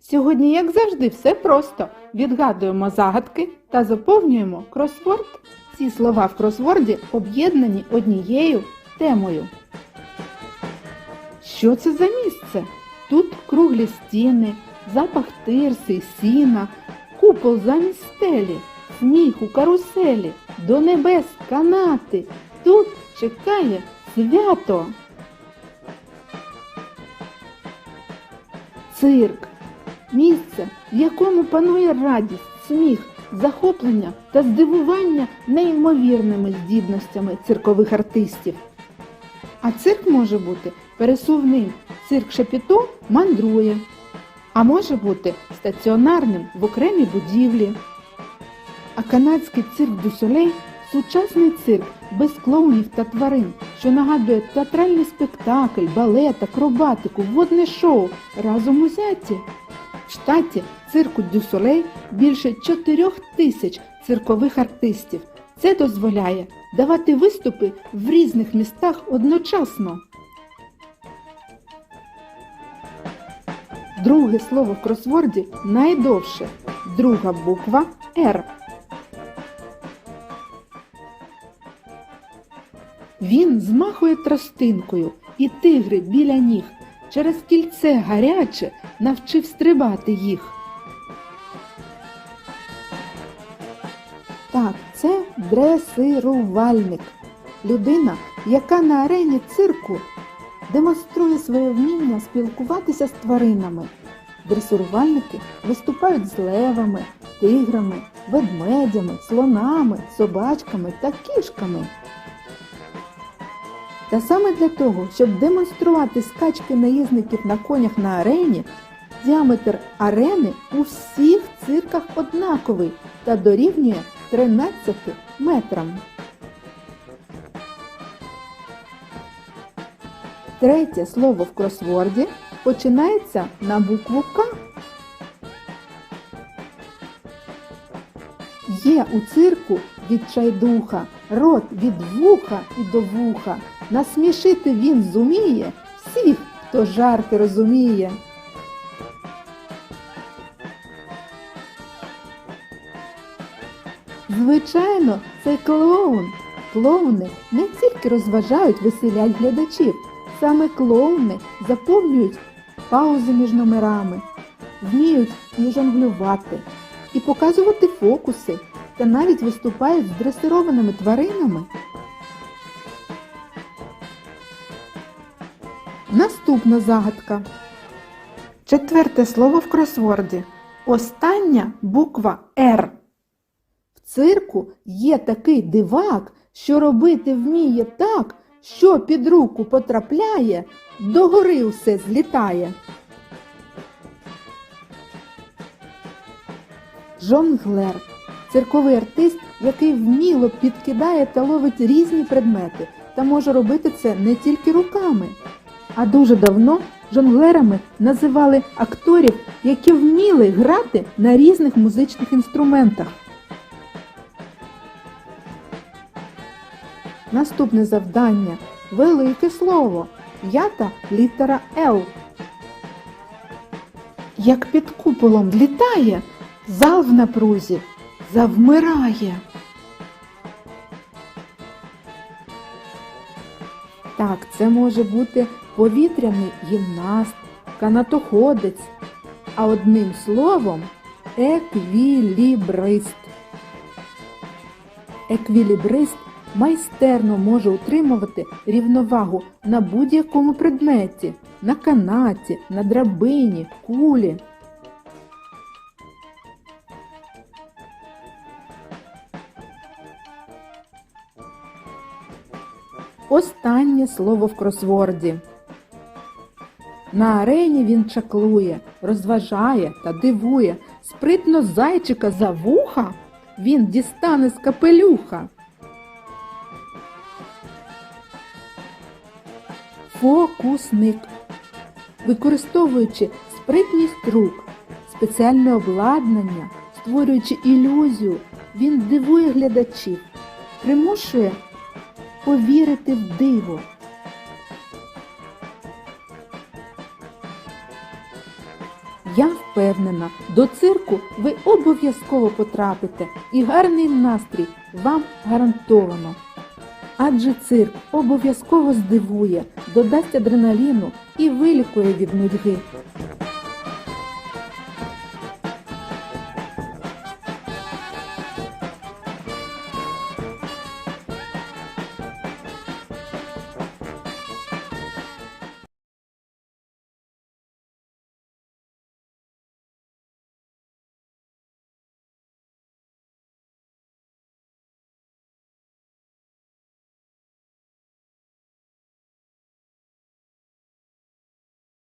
Сьогодні, як завжди, все просто. Відгадуємо загадки та заповнюємо кросворд. Ці слова в кросворді об'єднані однією темою. Що це за місце? Тут круглі стіни, запах тирси, сіна, купол замість стелі, сніг у каруселі, до небес канати. Тут чекає свято. Цирк місце, в якому панує радість, сміх, захоплення та здивування неймовірними здібностями циркових артистів. А цирк може бути пересувним. Цирк Шепіто мандрує, а може бути стаціонарним в окремій будівлі. А канадський цирк Дю Солей – сучасний цирк без клоунів та тварин, що нагадує театральний спектакль, балет, акробатику, водне шоу разом узяті. В штаті цирку Дю Солей більше 4 тисяч циркових артистів. Це дозволяє давати виступи в різних містах одночасно. Друге слово в кросворді найдовше. Друга буква Р. Він змахує тростинкою, і тигри біля ніг через кільце гаряче навчив стрибати їх. Так, це дресирувальник. Людина, яка на арені цирку демонструє своє вміння спілкуватися з тваринами. Дресирувальники виступають з левами, тиграми, ведмедями, слонами, собачками та кішками. Та саме для того, щоб демонструвати скачки наїзників на конях на арені, діаметр арени у всіх цирках однаковий та дорівнює 13 метрам. Третє слово в кросворді починається на букву К. Є у цирку відчайдуха, рот від вуха і до вуха. Насмішити він зуміє всіх, хто жарти розуміє. Звичайно, це клоун. Клоуни не тільки розважають, веселять глядачів, саме клоуни заповнюють паузи між номерами, вміють і жонглювати, і показувати фокуси, та навіть виступають з дресированими тваринами. Наступна загадка. Четверте слово в кросворді. Остання буква Р. В цирку є такий дивак, що робити вміє так, що під руку потрапляє, догори все злітає. Жонглер цирковий артист, який вміло підкидає та ловить різні предмети, та може робити це не тільки руками. А дуже давно жонглерами називали акторів, які вміли грати на різних музичних інструментах. Наступне завдання велике слово. П'ята літера Л. Як під куполом літає, зал в напрузі завмирає. Так, це може бути повітряний гімнаст, канатоходець, а одним словом еквілібрист. Еквілібрист майстерно може утримувати рівновагу на будь-якому предметі, на канаті, на драбині, кулі. Останнє слово в кросворді. На арені він чаклує, розважає та дивує. Спритно зайчика за вуха він дістане з капелюха. Фокусник. Використовуючи спритність рук, спеціальне обладнання, створюючи ілюзію, він дивує глядачів, примушує повірити в диво. Я впевнена, до цирку ви обов'язково потрапите і гарний настрій вам гарантовано. Адже цирк обов'язково здивує, додасть адреналіну і вилікує від нудьги.